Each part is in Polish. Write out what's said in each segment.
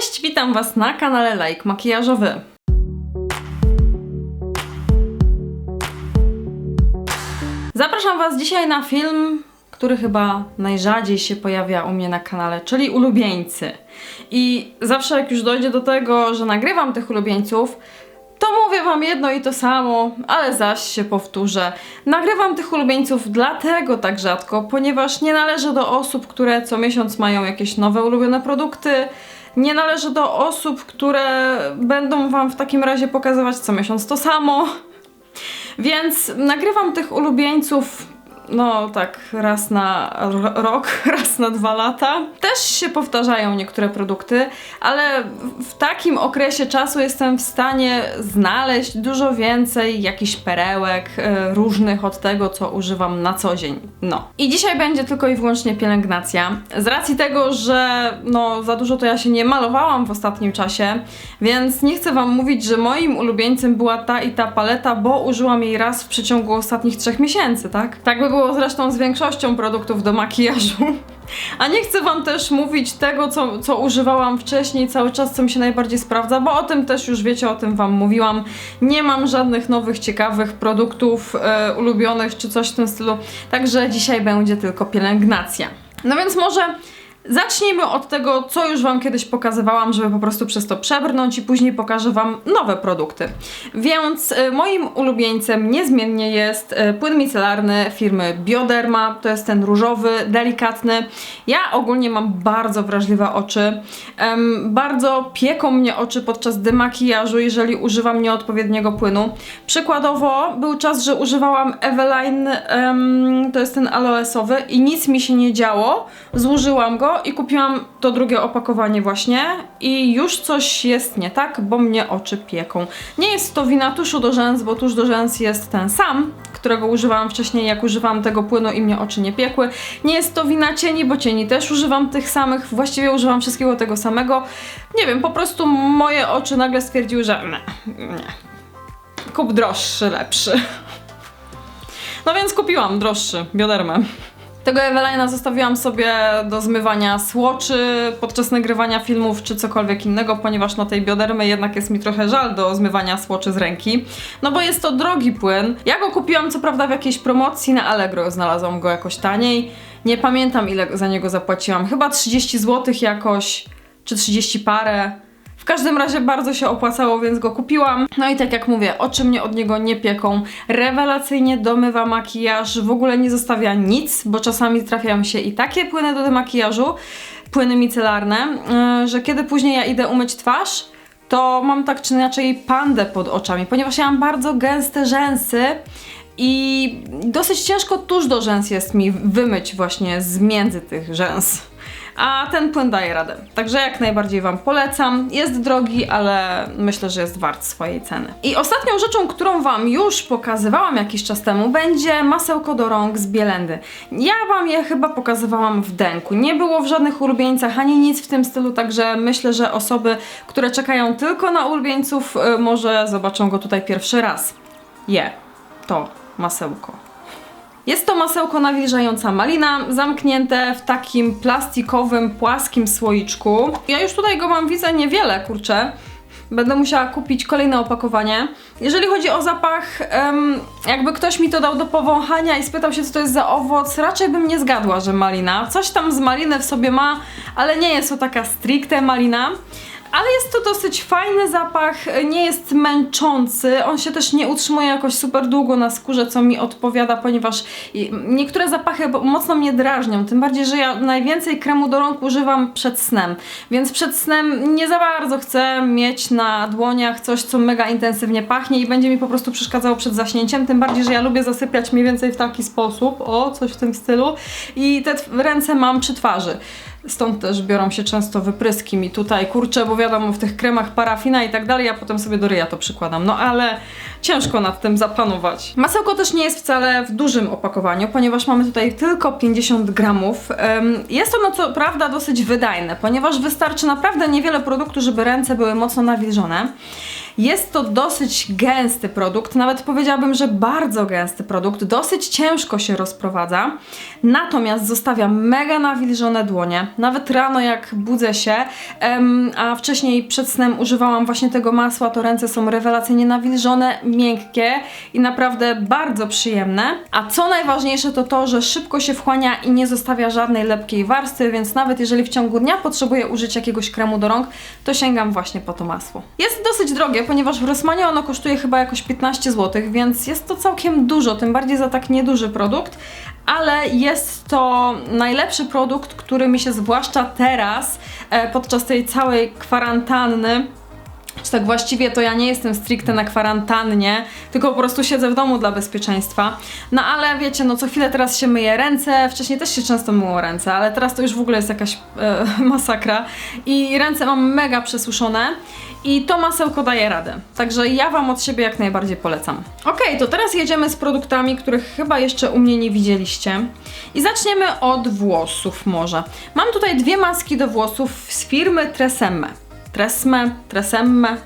Cześć, witam Was na kanale Like Makijażowy. Zapraszam Was dzisiaj na film, który chyba najrzadziej się pojawia u mnie na kanale, czyli ulubieńcy. I zawsze jak już dojdzie do tego, że nagrywam tych ulubieńców, to mówię Wam jedno i to samo, ale zaś się powtórzę. Nagrywam tych ulubieńców dlatego tak rzadko, ponieważ nie należę do osób, które co miesiąc mają jakieś nowe ulubione produkty. Nie należę do osób, które będą Wam w takim razie pokazywać co miesiąc to samo. Więc nagrywam tych ulubieńców, no tak, raz na ro- rok, raz na dwa lata. Też się powtarzają niektóre produkty, ale w takim okresie czasu jestem w stanie znaleźć dużo więcej jakichś perełek e, różnych od tego, co używam na co dzień. No. I dzisiaj będzie tylko i wyłącznie pielęgnacja. Z racji tego, że no za dużo to ja się nie malowałam w ostatnim czasie, więc nie chcę wam mówić, że moim ulubieńcem była ta i ta paleta, bo użyłam jej raz w przeciągu ostatnich trzech miesięcy, tak? Tak by było zresztą z większością produktów do makijażu. A nie chcę wam też mówić tego, co, co używałam wcześniej, cały czas, co mi się najbardziej sprawdza, bo o tym też już wiecie, o tym wam mówiłam. Nie mam żadnych nowych, ciekawych produktów e, ulubionych czy coś w tym stylu, także dzisiaj będzie tylko pielęgnacja. No więc może Zacznijmy od tego, co już Wam kiedyś pokazywałam, żeby po prostu przez to przebrnąć i później pokażę Wam nowe produkty. Więc y, moim ulubieńcem niezmiennie jest y, płyn micelarny firmy Bioderma. To jest ten różowy, delikatny. Ja ogólnie mam bardzo wrażliwe oczy. Bardzo pieką mnie oczy podczas demakijażu, jeżeli używam nieodpowiedniego płynu. Przykładowo był czas, że używałam Eveline, to jest ten aloesowy i nic mi się nie działo. Zużyłam go i kupiłam to drugie opakowanie właśnie i już coś jest nie tak, bo mnie oczy pieką. Nie jest to wina tuszu do rzęs, bo tusz do rzęs jest ten sam, którego używałam wcześniej, jak używałam tego płynu i mnie oczy nie piekły. Nie jest to wina cieni, bo cieni też używam tych samych, właściwie używam wszystkiego tego samego. Nie wiem, po prostu moje oczy nagle stwierdziły, że nie, nie. Kup droższy, lepszy. No więc kupiłam droższy, biodermę. Tego Evelina zostawiłam sobie do zmywania słoczy podczas nagrywania filmów czy cokolwiek innego, ponieważ no tej biodermy jednak jest mi trochę żal do zmywania słoczy z ręki. No bo jest to drogi płyn. Ja go kupiłam co prawda w jakiejś promocji na Allegro, znalazłam go jakoś taniej. Nie pamiętam ile za niego zapłaciłam. Chyba 30 zł jakoś, czy 30 parę. W każdym razie bardzo się opłacało, więc go kupiłam. No i tak jak mówię, oczy mnie od niego nie pieką. Rewelacyjnie domywa makijaż, w ogóle nie zostawia nic, bo czasami trafiają się i takie płyny do demakijażu, płyny micelarne, yy, że kiedy później ja idę umyć twarz, to mam tak czy inaczej pandę pod oczami, ponieważ ja mam bardzo gęste rzęsy i dosyć ciężko tuż do rzęs jest mi wymyć właśnie z między tych rzęs. A ten płyn daje radę. Także jak najbardziej Wam polecam. Jest drogi, ale myślę, że jest wart swojej ceny. I ostatnią rzeczą, którą Wam już pokazywałam jakiś czas temu, będzie masełko do rąk z Bielendy. Ja Wam je chyba pokazywałam w denku. Nie było w żadnych ulubieńcach ani nic w tym stylu, także myślę, że osoby, które czekają tylko na ulubieńców, y, może zobaczą go tutaj pierwszy raz. Je, to masełko. Jest to masełko nawilżająca malina, zamknięte w takim plastikowym, płaskim słoiczku. Ja już tutaj go mam, widzę, niewiele, kurczę. Będę musiała kupić kolejne opakowanie. Jeżeli chodzi o zapach, jakby ktoś mi to dał do powąchania i spytał się, co to jest za owoc, raczej bym nie zgadła, że malina. Coś tam z maliny w sobie ma, ale nie jest to taka stricte malina. Ale jest to dosyć fajny zapach, nie jest męczący, on się też nie utrzymuje jakoś super długo na skórze, co mi odpowiada, ponieważ niektóre zapachy mocno mnie drażnią, tym bardziej, że ja najwięcej kremu do rąk używam przed snem, więc przed snem nie za bardzo chcę mieć na dłoniach coś, co mega intensywnie pachnie i będzie mi po prostu przeszkadzało przed zaśnięciem, tym bardziej, że ja lubię zasypiać mniej więcej w taki sposób, o, coś w tym stylu i te ręce mam przy twarzy. Stąd też biorą się często wypryski mi tutaj, kurczę, bo wiadomo, w tych kremach parafina i tak dalej, a potem sobie do ryja to przykładam. No ale ciężko nad tym zapanować. Masełko też nie jest wcale w dużym opakowaniu, ponieważ mamy tutaj tylko 50 gramów. Jest ono co prawda dosyć wydajne, ponieważ wystarczy naprawdę niewiele produktu, żeby ręce były mocno nawilżone. Jest to dosyć gęsty produkt, nawet powiedziałabym, że bardzo gęsty produkt, dosyć ciężko się rozprowadza, natomiast zostawia mega nawilżone dłonie, nawet rano jak budzę się, a wcześniej przed snem używałam właśnie tego masła, to ręce są rewelacyjnie nawilżone, miękkie i naprawdę bardzo przyjemne, a co najważniejsze to to, że szybko się wchłania i nie zostawia żadnej lepkiej warstwy, więc nawet jeżeli w ciągu dnia potrzebuję użyć jakiegoś kremu do rąk, to sięgam właśnie po to masło. Jest dosyć drogie, ponieważ w Rossmanie ono kosztuje chyba jakoś 15 zł, więc jest to całkiem dużo, tym bardziej za tak nieduży produkt, ale jest to najlepszy produkt, który mi się zwłaszcza teraz, e, podczas tej całej kwarantanny, czy tak właściwie to ja nie jestem stricte na kwarantannie, tylko po prostu siedzę w domu dla bezpieczeństwa. No ale wiecie, no co chwilę teraz się myję ręce, wcześniej też się często myło ręce, ale teraz to już w ogóle jest jakaś e, masakra i ręce mam mega przesuszone i to masełko daje radę. Także ja Wam od siebie jak najbardziej polecam. Ok, to teraz jedziemy z produktami, których chyba jeszcze u mnie nie widzieliście. I zaczniemy od włosów może. Mam tutaj dwie maski do włosów z firmy Tresemme. Tresme, Tresemme.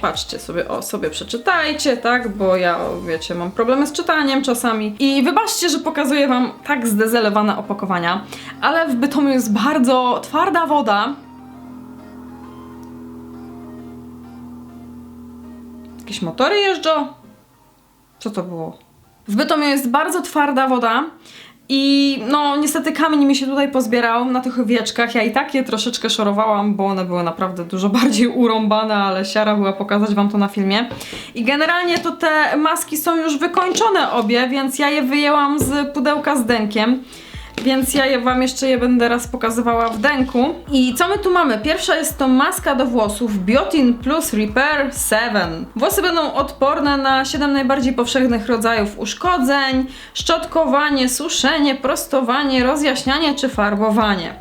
Patrzcie sobie, o sobie przeczytajcie, tak, bo ja, wiecie, mam problemy z czytaniem czasami. I wybaczcie, że pokazuję Wam tak zdezelowane opakowania, ale w Bytomiu jest bardzo twarda woda. Jakieś motory jeżdżą? Co to było? W Bytomiu jest bardzo twarda woda i no niestety kamień mi się tutaj pozbierał na tych wieczkach. Ja i tak je troszeczkę szorowałam, bo one były naprawdę dużo bardziej urąbane, ale siara była pokazać wam to na filmie. I generalnie to te maski są już wykończone obie, więc ja je wyjęłam z pudełka z denkiem. Więc ja je wam jeszcze je będę raz pokazywała w denku. I co my tu mamy? Pierwsza jest to maska do włosów Biotin Plus Repair 7. Włosy będą odporne na 7 najbardziej powszechnych rodzajów uszkodzeń, szczotkowanie, suszenie, prostowanie, rozjaśnianie czy farbowanie.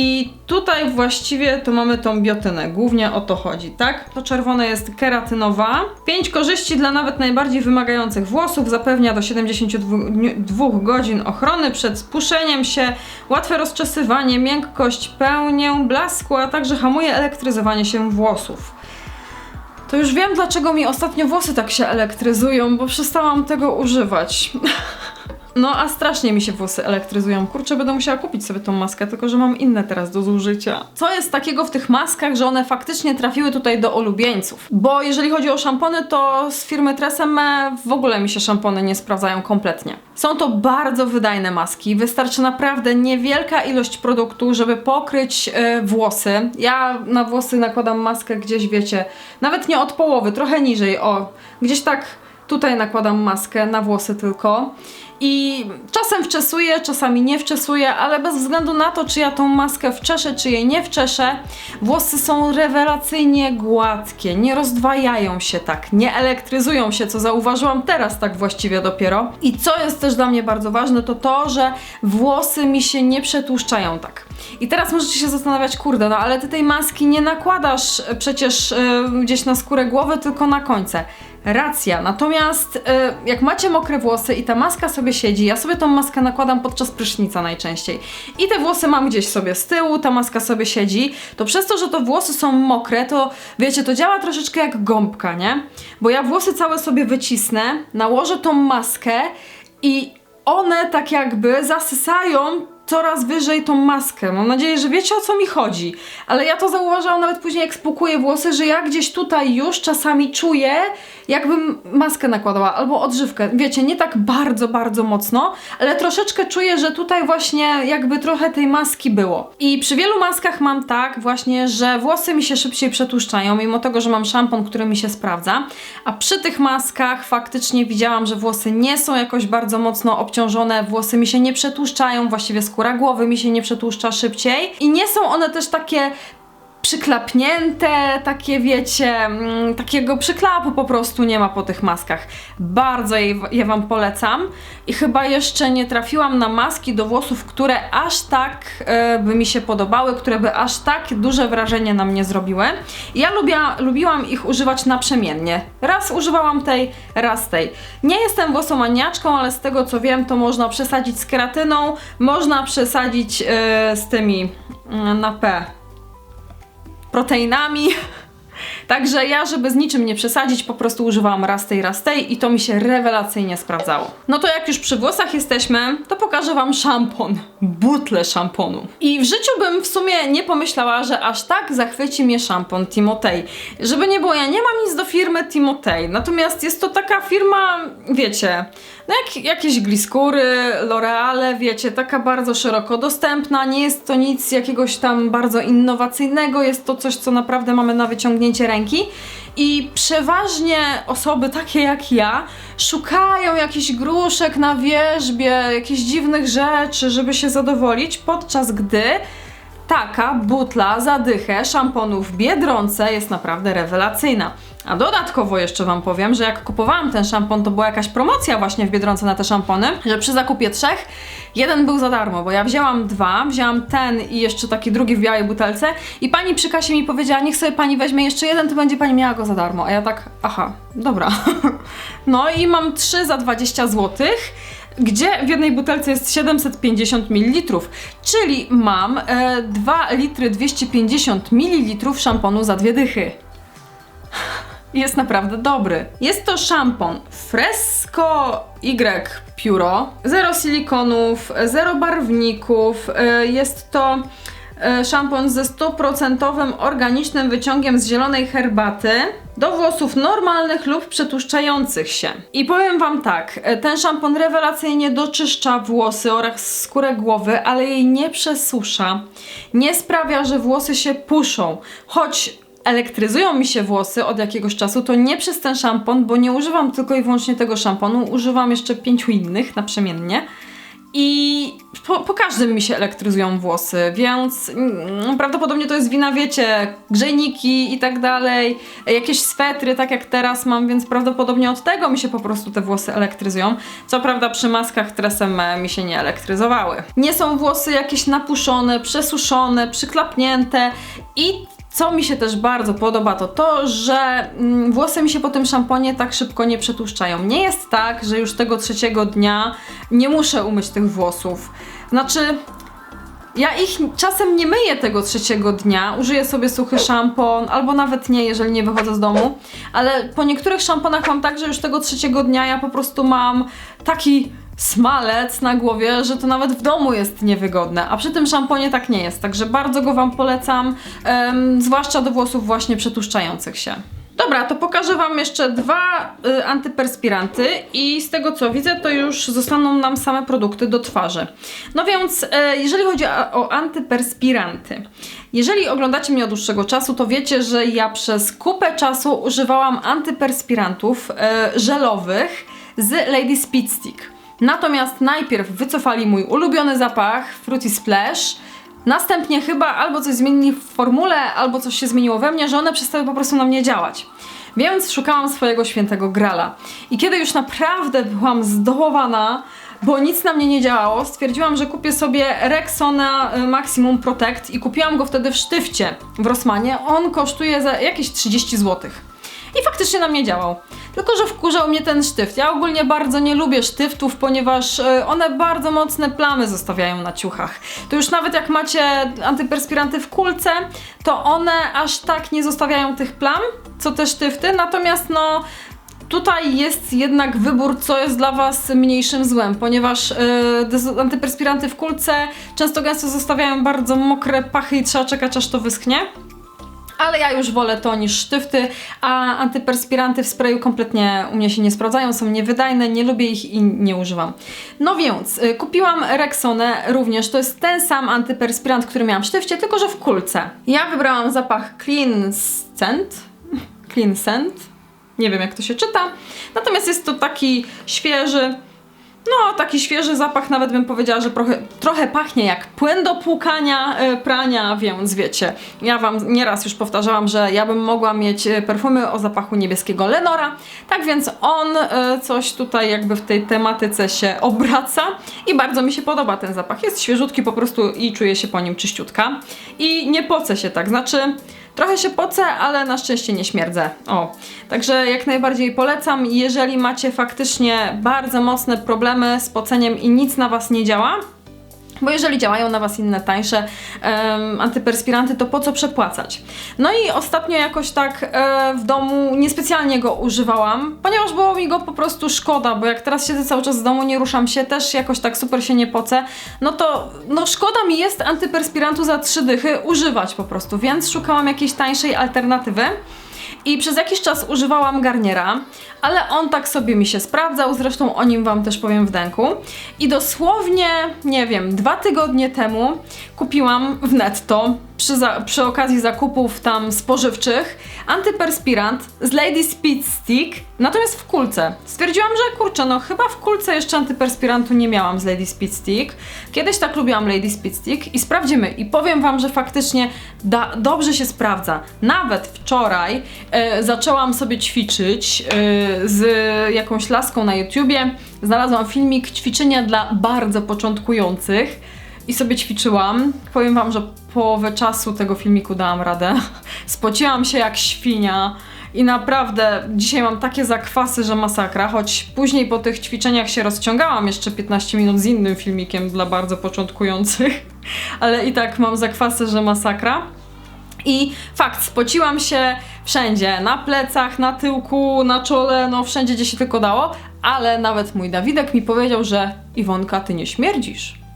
I tutaj właściwie to mamy tą biotynę, głównie o to chodzi, tak? To czerwone jest keratynowa. 5 korzyści dla nawet najbardziej wymagających włosów, zapewnia do 72 godzin ochrony przed spuszeniem się, łatwe rozczesywanie, miękkość, pełnię, blasku, a także hamuje elektryzowanie się włosów. To już wiem, dlaczego mi ostatnio włosy tak się elektryzują, bo przestałam tego używać. No, a strasznie mi się włosy elektryzują. Kurczę, będę musiała kupić sobie tą maskę, tylko że mam inne teraz do zużycia. Co jest takiego w tych maskach, że one faktycznie trafiły tutaj do ulubieńców? Bo jeżeli chodzi o szampony, to z firmy Tresemme w ogóle mi się szampony nie sprawdzają kompletnie. Są to bardzo wydajne maski. Wystarczy naprawdę niewielka ilość produktu, żeby pokryć e, włosy. Ja na włosy nakładam maskę gdzieś, wiecie, nawet nie od połowy, trochę niżej, o, gdzieś tak tutaj nakładam maskę na włosy tylko. I czasem wczesuję, czasami nie wczesuję, ale bez względu na to, czy ja tą maskę wczeszę, czy jej nie wczeszę, włosy są rewelacyjnie gładkie, nie rozdwajają się tak, nie elektryzują się, co zauważyłam teraz tak właściwie dopiero. I co jest też dla mnie bardzo ważne, to to, że włosy mi się nie przetłuszczają tak. I teraz możecie się zastanawiać, kurde, no ale ty tej maski nie nakładasz e, przecież yy, gdzieś na skórę głowy, tylko na końce. Racja, natomiast y, jak macie mokre włosy i ta maska sobie siedzi, ja sobie tą maskę nakładam podczas prysznica najczęściej i te włosy mam gdzieś sobie z tyłu, ta maska sobie siedzi, to przez to, że to włosy są mokre, to wiecie, to działa troszeczkę jak gąbka, nie? Bo ja włosy całe sobie wycisnę, nałożę tą maskę i one tak jakby zasysają coraz wyżej tą maskę. Mam nadzieję, że wiecie o co mi chodzi. Ale ja to zauważyłam nawet później, jak spłukuję włosy, że ja gdzieś tutaj już czasami czuję, jakbym maskę nakładała albo odżywkę. Wiecie, nie tak bardzo, bardzo mocno, ale troszeczkę czuję, że tutaj właśnie jakby trochę tej maski było. I przy wielu maskach mam tak właśnie, że włosy mi się szybciej przetłuszczają, mimo tego, że mam szampon, który mi się sprawdza. A przy tych maskach faktycznie widziałam, że włosy nie są jakoś bardzo mocno obciążone, włosy mi się nie przetłuszczają, właściwie skóra głowy mi się nie przetłuszcza szybciej. I nie są one też takie przyklapnięte, takie wiecie, mm, takiego przyklapu po prostu nie ma po tych maskach. Bardzo je, je Wam polecam i chyba jeszcze nie trafiłam na maski do włosów, które aż tak e, by mi się podobały, które by aż tak duże wrażenie na mnie zrobiły. Ja lubia, lubiłam ich używać naprzemiennie. Raz używałam tej, raz tej. Nie jestem włosomaniaczką, ale z tego co wiem, to można przesadzić z keratyną, można przesadzić e, z tymi mm, na P proteinami. Także ja, żeby z niczym nie przesadzić, po prostu używałam raz tej, raz tej i to mi się rewelacyjnie sprawdzało. No to jak już przy włosach jesteśmy, to pokażę wam szampon. Butlę szamponu. I w życiu bym w sumie nie pomyślała, że aż tak zachwyci mnie szampon Timotej. Żeby nie było, ja nie mam nic do firmy Timotej. Natomiast jest to taka firma, wiecie, no jak jakieś gliskury, L'Oreale, wiecie, taka bardzo szeroko dostępna, nie jest to nic jakiegoś tam bardzo innowacyjnego, jest to coś, co naprawdę mamy na wyciągnięcie ręki i przeważnie osoby takie jak ja szukają jakichś gruszek na wierzbie, jakichś dziwnych rzeczy, żeby się zadowolić, podczas gdy taka butla zadychę szamponu w Biedronce jest naprawdę rewelacyjna. A dodatkowo jeszcze Wam powiem, że jak kupowałam ten szampon, to była jakaś promocja właśnie w Biedronce na te szampony, że przy zakupie trzech jeden był za darmo, bo ja wzięłam dwa, wzięłam ten i jeszcze taki drugi w białej butelce i pani przy kasie mi powiedziała, niech sobie pani weźmie jeszcze jeden, to będzie pani miała go za darmo. A ja tak, aha, dobra. No i mam trzy za 20 złotych gdzie w jednej butelce jest 750 ml, czyli mam e, 2 litry 250 ml szamponu za dwie dychy. Jest naprawdę dobry. Jest to szampon Fresco Y Puro. Zero silikonów, zero barwników. e, Jest to e, szampon ze 100% organicznym wyciągiem z zielonej herbaty do włosów normalnych lub przetłuszczających się. I powiem Wam tak, e, ten szampon rewelacyjnie doczyszcza włosy oraz skórę głowy, ale jej nie przesusza. Nie sprawia, że włosy się puszą. Choć elektryzują mi się włosy od jakiegoś czasu, to nie przez ten szampon, bo nie używam tylko i wyłącznie tego szamponu, używam jeszcze pięciu innych naprzemiennie. I po, po każdym mi się elektryzują włosy, więc mm, prawdopodobnie to jest wina, wiecie, grzejniki i tak dalej, jakieś swetry, tak jak teraz mam, więc prawdopodobnie od tego mi się po prostu te włosy elektryzują. Co prawda przy maskach Tresemme mi się nie elektryzowały. Nie są włosy jakieś napuszone, przesuszone, przyklapnięte i co mi się też bardzo podoba, to to, że mm, włosy mi się po tym szamponie tak szybko nie przetłuszczają. Nie jest tak, że już tego trzeciego dnia nie muszę umyć tych włosów. Znaczy, ja ich czasem nie myję tego trzeciego dnia, użyję sobie suchy szampon, albo nawet nie, jeżeli nie wychodzę z domu, ale po niektórych szamponach mam tak, że już tego trzeciego dnia ja po prostu mam taki smalec na głowie, że to nawet w domu jest niewygodne, a przy tym szamponie tak nie jest, także bardzo go Wam polecam, zwłaszcza do włosów właśnie przetłuszczających się. Dobra, to pokażę Wam jeszcze dwa y, antyperspiranty i z tego co widzę, to już zostaną nam same produkty do twarzy. No więc, y, jeżeli chodzi o, o antyperspiranty, jeżeli oglądacie mnie od dłuższego czasu, to wiecie, że ja przez kupę czasu używałam antyperspirantów y, żelowych z Lady Speed Stick. Natomiast najpierw wycofali mój ulubiony zapach Fruity Splash, Następnie chyba albo coś zmienili w formule, albo coś się zmieniło we mnie, że one przestały po prostu na mnie działać. Więc szukałam swojego świętego grala. I kiedy już naprawdę byłam zdołowana, bo nic na mnie nie działało, stwierdziłam, że kupię sobie Rexona y, Maximum Protect i kupiłam go wtedy w sztywcie w Rossmanie. On kosztuje za jakieś 30 zł. I faktycznie na mnie działał. Tylko, że wkurzał mnie ten sztyft. Ja ogólnie bardzo nie lubię sztyftów, ponieważ y, one bardzo mocne plamy zostawiają na ciuchach. To już nawet jak macie antyperspiranty w kulce, to one aż tak nie zostawiają tych plam, co te sztyfty. Natomiast no tutaj jest jednak wybór, co jest dla Was mniejszym złem, ponieważ yy, antyperspiranty w kulce często gęsto zostawiają bardzo mokre pachy i trzeba czekać aż to wyschnie. Ale ja już wolę to niż sztyfty, a antyperspiranty w sprayu kompletnie u mnie się nie sprawdzają, są niewydajne, nie lubię ich i nie używam. No więc, y, kupiłam Rexonę również, to jest ten sam antyperspirant, który miałam w sztywcie, tylko że w kulce. Ja wybrałam zapach Clean Scent, Clean Scent, nie wiem jak to się czyta, natomiast jest to taki świeży, no, taki świeży zapach, nawet bym powiedziała, że trochę, trochę pachnie jak płyn do płukania, e, prania, więc wiecie, ja Wam nieraz już powtarzałam, że ja bym mogła mieć e, perfumy o zapachu niebieskiego Lenora, tak więc on e, coś tutaj jakby w tej tematyce się obraca i bardzo mi się podoba ten zapach. Jest świeżutki po prostu i czuję się po nim czyściutka. I nie pocę się tak, znaczy Trochę się pocę, ale na szczęście nie śmierdzę. O, także jak najbardziej polecam. Jeżeli macie faktycznie bardzo mocne problemy z poceniem i nic na Was nie działa, Bo jeżeli działają na Was inne tańsze em, antyperspiranty, to po co przepłacać? No i ostatnio jakoś tak e, w domu niespecjalnie go używałam, ponieważ było mi go po prostu szkoda, bo jak teraz siedzę cały czas w domu, nie ruszam się, też jakoś tak super się nie pocę, no to no szkoda mi jest antyperspirantu za trzy dychy używać po prostu, więc szukałam jakiejś tańszej alternatywy. I przez jakiś czas używałam Garniera, ale on tak sobie mi się sprawdzał, zresztą o nim Wam też powiem w denku. I dosłownie, nie wiem, dwa tygodnie temu kupiłam w netto przy, za, przy okazji zakupów tam spożywczych antyperspirant z Lady Speed Stick, natomiast w kulce. Stwierdziłam, że kurczę, no chyba w kulce jeszcze antyperspirantu nie miałam z Lady Speed Stick. Kiedyś tak lubiłam Lady Speed Stick i sprawdzimy. I powiem Wam, że faktycznie da, dobrze się sprawdza. Nawet wczoraj e, zaczęłam sobie ćwiczyć e, z jakąś laską na YouTubie. Znalazłam filmik ćwiczenia dla bardzo początkujących i sobie ćwiczyłam. Powiem Wam, że połowę czasu tego filmiku dałam radę. Spociłam się jak świnia. I naprawdę dzisiaj mam takie zakwasy, że masakra, choć później po tych ćwiczeniach się rozciągałam jeszcze 15 minut z innym filmikiem dla bardzo początkujących, ale i tak mam zakwasy, że masakra. I fakt, spociłam się wszędzie, na plecach, na tyłku, na czole, no wszędzie gdzie się tylko dało, ale nawet mój Dawidek mi powiedział, że Iwonka, ty nie śmierdzisz.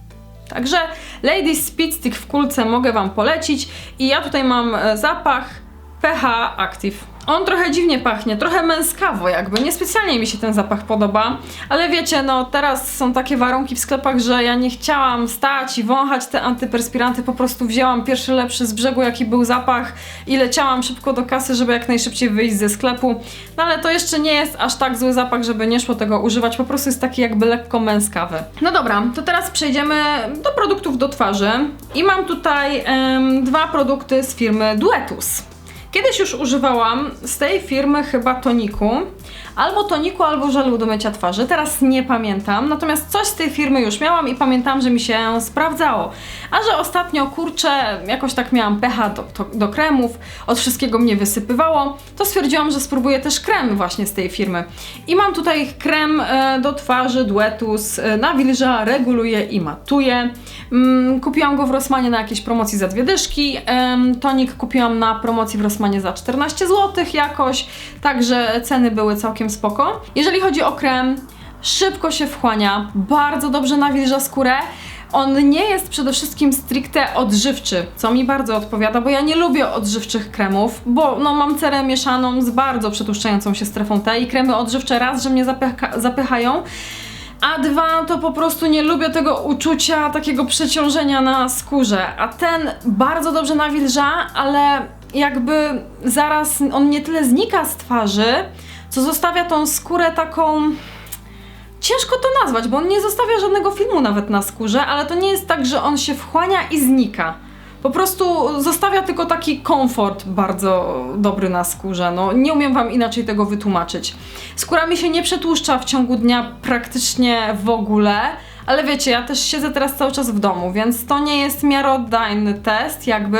Także Lady Speed Stick w kulce mogę Wam polecić i ja tutaj mam e, zapach PH Active. On trochę dziwnie pachnie, trochę męskawo jakby, niespecjalnie mi się ten zapach podoba, ale wiecie, no teraz są takie warunki w sklepach, że ja nie chciałam stać i wąchać te antyperspiranty, po prostu wzięłam pierwszy lepszy z brzegu, jaki był zapach i leciałam szybko do kasy, żeby jak najszybciej wyjść ze sklepu, no ale to jeszcze nie jest aż tak zły zapach, żeby nie szło tego używać, po prostu jest taki jakby lekko męskawy. No dobra, to teraz przejdziemy do produktów do twarzy. I mam tutaj em, dwa produkty z firmy Duetus. Kiedyś już używałam z tej firmy chyba toniku, albo toniku, albo żelu do mycia twarzy, teraz nie pamiętam, natomiast coś z tej firmy już miałam i pamiętam, że mi się sprawdzało. A że ostatnio, kurczę, jakoś tak miałam pecha do, do, do kremów, od wszystkiego mnie wysypywało, to stwierdziłam, że spróbuję też krem właśnie z tej firmy. I mam tutaj krem e, do twarzy Duetus, e, nawilża, reguluje i matuje. Mm, kupiłam go w Rossmanie na jakiejś promocji za dwie dyszki, em, tonik kupiłam na promocji w Rossmanie za 14 zł jakoś, także ceny były całkiem spoko. Jeżeli chodzi o krem, szybko się wchłania, bardzo dobrze nawilża skórę. On nie jest przede wszystkim stricte odżywczy, co mi bardzo odpowiada, bo ja nie lubię odżywczych kremów, bo no, mam cerę mieszaną z bardzo przetłuszczającą się strefą T i kremy odżywcze raz, że mnie zapycha, zapychają, a dwa, to po prostu nie lubię tego uczucia takiego przeciążenia na skórze. A ten bardzo dobrze nawilża, ale jakby zaraz on nie tyle znika z twarzy, co zostawia tą skórę taką. Ciężko to nazwać, bo on nie zostawia żadnego filmu nawet na skórze, ale to nie jest tak, że on się wchłania i znika. Po prostu zostawia tylko taki komfort bardzo dobry na skórze. No, nie umiem Wam inaczej tego wytłumaczyć. Skóra mi się nie przetłuszcza w ciągu dnia praktycznie w ogóle, ale wiecie, ja też siedzę teraz cały czas w domu, więc to nie jest miarodajny test, jakby.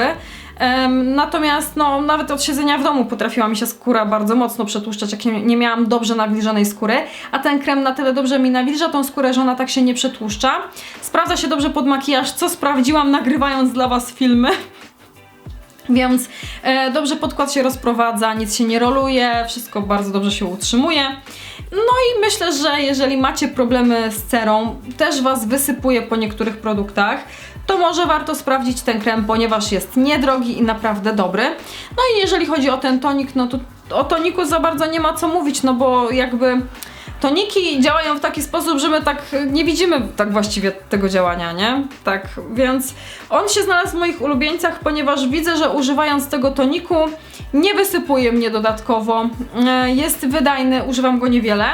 Natomiast no, nawet od siedzenia w domu potrafiła mi się skóra bardzo mocno przetłuszczać, jak nie, nie miałam dobrze nawilżonej skóry, a ten krem na tyle dobrze mi nawilża tą skórę, że ona tak się nie przetłuszcza. Sprawdza się dobrze pod makijaż, co sprawdziłam nagrywając dla Was filmy. Więc e, dobrze podkład się rozprowadza, nic się nie roluje, wszystko bardzo dobrze się utrzymuje. No i myślę, że jeżeli macie problemy z cerą, też Was wysypuje po niektórych produktach, to może warto sprawdzić ten krem, ponieważ jest niedrogi i naprawdę dobry. No i jeżeli chodzi o ten tonik, no to o toniku za bardzo nie ma co mówić, no bo jakby toniki działają w taki sposób, że my tak nie widzimy tak właściwie tego działania, nie? Tak, więc on się znalazł w moich ulubieńcach, ponieważ widzę, że używając tego toniku nie wysypuje mnie dodatkowo. E, Jest wydajny, używam go niewiele.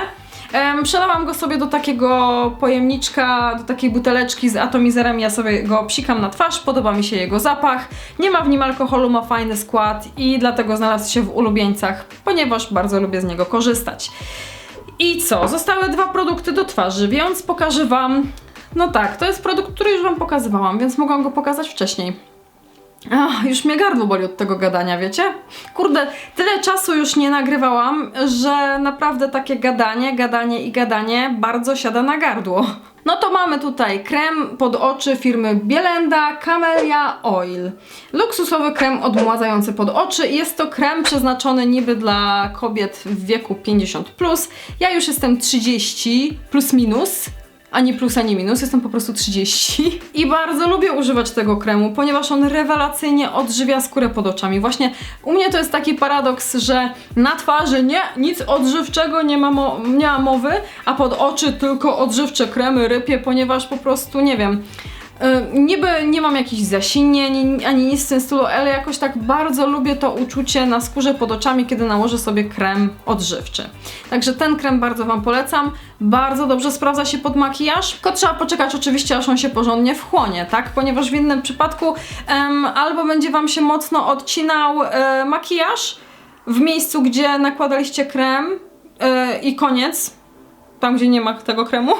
Em, Przelałam go sobie do takiego pojemniczka, do takiej buteleczki z atomizerem. Ja sobie go psikam na twarz, podoba mi się jego zapach. Nie ma w nim alkoholu, ma fajny skład i dlatego znalazł się w ulubieńcach, ponieważ bardzo lubię z niego korzystać. I co? Zostały dwa produkty do twarzy, więc pokażę Wam. No tak, to jest produkt, który już Wam pokazywałam, więc mogłam go pokazać wcześniej. Ach, już mnie gardło boli od tego gadania, wiecie? Kurde, tyle czasu już nie nagrywałam, że naprawdę takie gadanie, gadanie i gadanie bardzo siada na gardło. No to mamy tutaj krem pod oczy firmy Bielenda Camellia Oil. Luksusowy krem odmładzający pod oczy. Jest to krem przeznaczony niby dla kobiet w wieku 50+. Plus. Ja już jestem 30 plus minus. Ani plus, ani minus, jestem po prostu 30 i bardzo lubię używać tego kremu, ponieważ on rewelacyjnie odżywia skórę pod oczami. Właśnie u mnie to jest taki paradoks, że na twarzy nie, nic odżywczego nie ma, mo- nie ma mowy, a pod oczy tylko odżywcze kremy rypie, ponieważ po prostu, nie wiem, Niby nie mam jakichś zasinień ani nic w tym stylu, ale jakoś tak bardzo lubię to uczucie na skórze pod oczami, kiedy nałożę sobie krem odżywczy. Także ten krem bardzo Wam polecam. Bardzo dobrze sprawdza się pod makijaż, tylko trzeba poczekać oczywiście, aż on się porządnie wchłonie, tak? Ponieważ w innym przypadku em, albo będzie Wam się mocno odcinał e, makijaż w miejscu, gdzie nakładaliście krem e, i koniec, tam gdzie nie ma tego kremu.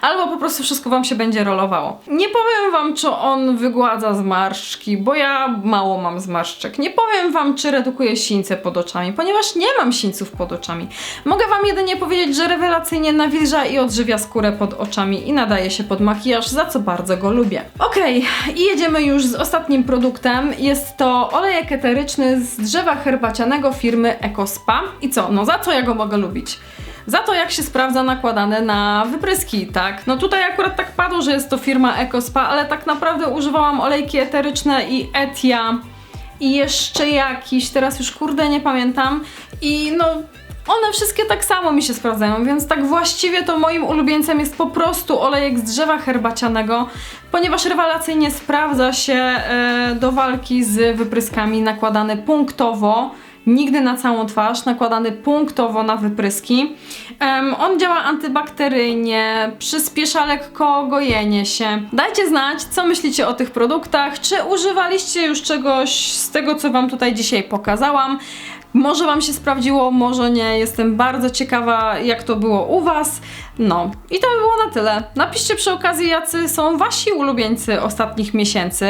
Albo po prostu wszystko wam się będzie rolowało. Nie powiem wam, czy on wygładza zmarszczki, bo ja mało mam zmarszczek. Nie powiem wam, czy redukuje sińce pod oczami, ponieważ nie mam sińców pod oczami. Mogę wam jedynie powiedzieć, że rewelacyjnie nawilża i odżywia skórę pod oczami i nadaje się pod makijaż, za co bardzo go lubię. Okej, i jedziemy już z ostatnim produktem. Jest to olejek eteryczny z drzewa herbacianego firmy EcoSpa. I co? No za co ja go mogę lubić? Za to, jak się sprawdza nakładane na wypryski, tak? No tutaj akurat tak padło, że jest to firma EcoSpa, ale tak naprawdę używałam olejki eteryczne i Etia i jeszcze jakiś, teraz już kurde nie pamiętam. I no, one wszystkie tak samo mi się sprawdzają, więc tak właściwie to moim ulubieńcem jest po prostu olejek z drzewa herbacianego, ponieważ rewelacyjnie sprawdza się e, do walki z wypryskami nakładany punktowo nigdy na całą twarz, nakładany punktowo na wypryski. Em, on działa antybakteryjnie, przyspiesza lekko gojenie się. Dajcie znać, co myślicie o tych produktach, czy używaliście już czegoś z tego, co Wam tutaj dzisiaj pokazałam. Może Wam się sprawdziło, może nie. Jestem bardzo ciekawa, jak to było u Was. No, i to by było na tyle. Napiszcie przy okazji, jacy są Wasi ulubieńcy ostatnich miesięcy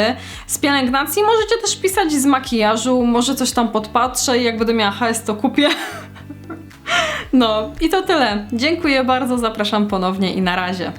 z pielęgnacji. Możecie też pisać z makijażu, może coś tam podpatrzę i jak będę miała hajs, to kupię. No, i to tyle. Dziękuję bardzo, zapraszam ponownie i na razie.